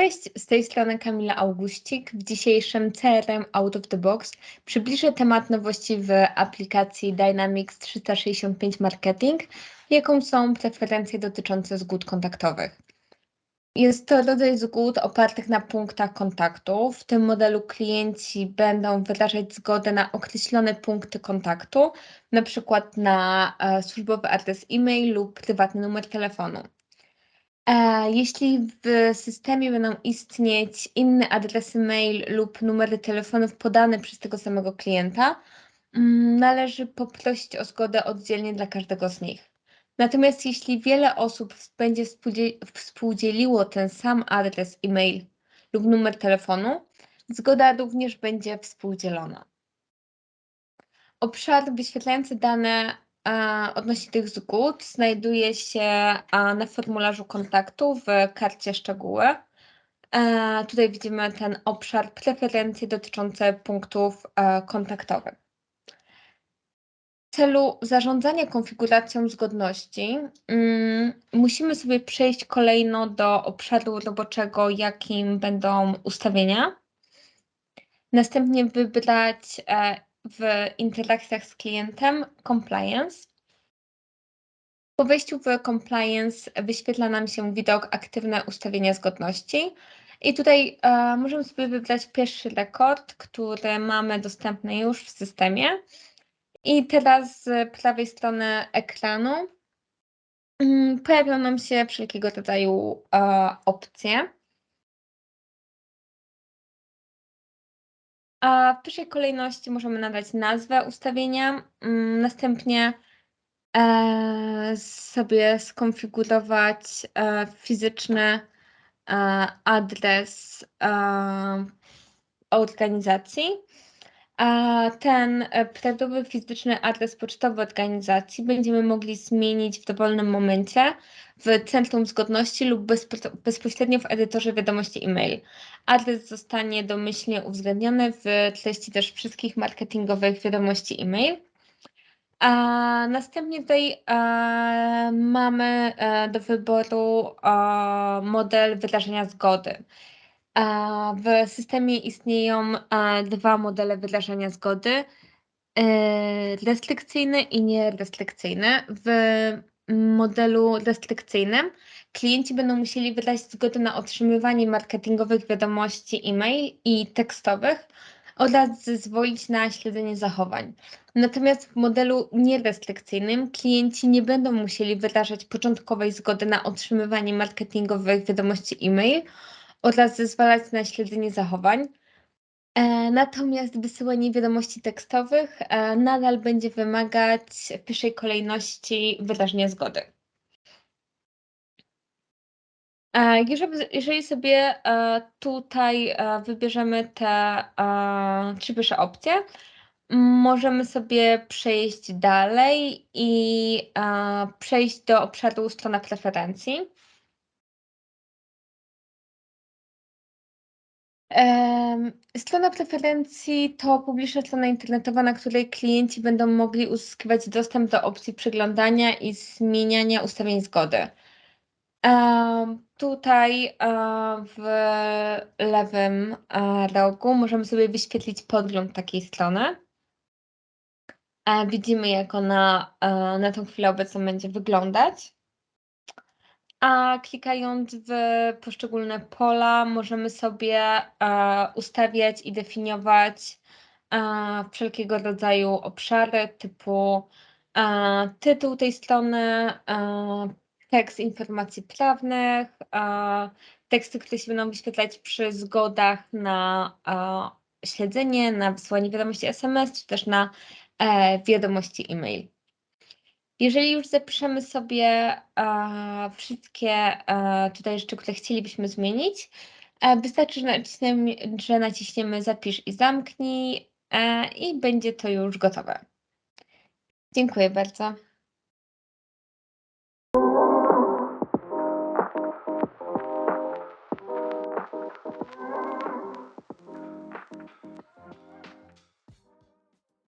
Cześć, z tej strony Kamila Augustik. W dzisiejszym CRM Out of the Box przybliżę temat nowości w aplikacji Dynamics 365 Marketing, jaką są preferencje dotyczące zgód kontaktowych. Jest to rodzaj zgód opartych na punktach kontaktu. W tym modelu klienci będą wyrażać zgodę na określone punkty kontaktu, na przykład na e, służbowy adres e-mail lub prywatny numer telefonu. E, jeśli w systemie będą istnieć inne adresy mail lub numery telefonów podane przez tego samego klienta, mm, należy poprosić o zgodę oddzielnie dla każdego z nich. Natomiast jeśli wiele osób będzie współdzieliło ten sam adres e-mail lub numer telefonu, zgoda również będzie współdzielona. Obszar wyświetlający dane odnośnie tych zgód znajduje się na formularzu kontaktu w karcie szczegóły. E, tutaj widzimy ten obszar preferencje dotyczące punktów e, kontaktowych. W celu zarządzania konfiguracją zgodności mm, musimy sobie przejść kolejno do obszaru roboczego, jakim będą ustawienia. Następnie wybrać e, w interakcjach z klientem compliance. Po wejściu w compliance wyświetla nam się widok aktywne ustawienia zgodności. I tutaj e, możemy sobie wybrać pierwszy rekord, który mamy dostępny już w systemie. I teraz z prawej strony ekranu mm, pojawią nam się wszelkiego rodzaju e, opcje. A w pierwszej kolejności możemy nadać nazwę ustawienia, mm, następnie e, sobie skonfigurować e, fizyczny e, adres organizacji. Ten prawidłowy fizyczny adres pocztowy organizacji będziemy mogli zmienić w dowolnym momencie w Centrum Zgodności lub bezpośrednio w edytorze wiadomości e-mail. Adres zostanie domyślnie uwzględniony w treści też wszystkich marketingowych wiadomości e-mail. A następnie tutaj e, mamy e, do wyboru e, model wyrażenia zgody. W systemie istnieją dwa modele wyrażenia zgody, restrykcyjny i nierestrykcyjny. W modelu restrykcyjnym klienci będą musieli wydać zgodę na otrzymywanie marketingowych wiadomości e-mail i tekstowych oraz zezwolić na śledzenie zachowań. Natomiast w modelu nierestrykcyjnym klienci nie będą musieli wyrażać początkowej zgody na otrzymywanie marketingowych wiadomości e-mail oraz zezwalać na śledzenie zachowań. E, natomiast wysyłanie wiadomości tekstowych e, nadal będzie wymagać w pierwszej kolejności wyrażenia zgody. E, jeżeli, sobie tutaj wybierzemy te trzy pierwsze opcje, możemy sobie przejść dalej i przejść do obszaru strona preferencji. Strona preferencji to publiczna strona internetowa, na której klienci będą mogli uzyskiwać dostęp do opcji przeglądania i zmieniania ustawień zgody. Tutaj e, w lewym e, rogu możemy sobie wyświetlić podgląd takiej strony. E, widzimy, jak ona na tą chwilę obecną będzie wyglądać a klikając w poszczególne pola możemy sobie e, ustawiać i definiować e, wszelkiego rodzaju obszary typu e, tytuł tej strony, tekst informacji prawnych, teksty, które się będą wyświetlać przy zgodach na śledzenie, na wysłanie wiadomości SMS, czy też na wiadomości e-mail. Jeżeli już zapiszemy sobie e, wszystkie e, tutaj rzeczy, które chcielibyśmy zmienić, e, wystarczy, że naciśniemy, że naciśniemy zapisz i zamknij e, i będzie to już gotowe. Dziękuję bardzo.